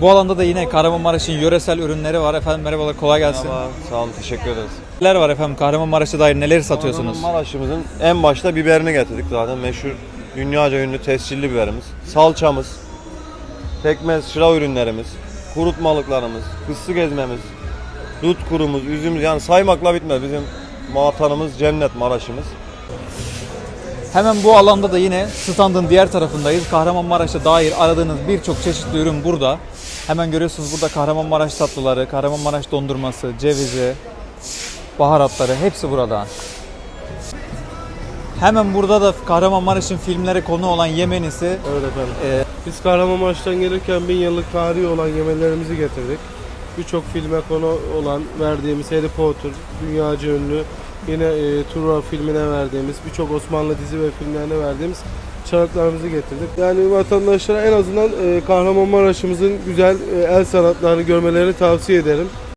Bu alanda da yine Kahramanmaraş'ın yöresel ürünleri var. Efendim merhabalar kolay gelsin. Merhaba, sağ olun, teşekkür ederiz. Neler var efendim Kahramanmaraş'a dair neler satıyorsunuz? Maraş'ımızın en başta biberini getirdik zaten. Meşhur, dünyaca ünlü tescilli biberimiz. Salçamız, pekmez, şırav ürünlerimiz, kurutmalıklarımız, fıstık ezmemiz, dut kurumuz, üzümümüz yani saymakla bitmez. Bizim vatanımız cennet Maraş'ımız. Hemen bu alanda da yine standın diğer tarafındayız. Kahramanmaraş'a dair aradığınız birçok çeşitli ürün burada. Hemen görüyorsunuz burada Kahramanmaraş tatlıları, Kahramanmaraş dondurması, cevizi, baharatları hepsi burada. Hemen burada da Kahramanmaraş'ın filmlere konu olan Yemenisi. Evet efendim. e, Biz Kahramanmaraş'tan gelirken bin yıllık tarihi olan yemelerimizi getirdik. Birçok filme konu olan verdiğimiz Harry Potter, dünyaca ünlü, yine e, Truva filmine verdiğimiz, birçok Osmanlı dizi ve filmlerine verdiğimiz çarıklarımızı getirdik. Yani vatandaşlara en azından e, Kahramanmaraş'ımızın güzel e, el sanatlarını görmelerini tavsiye ederim.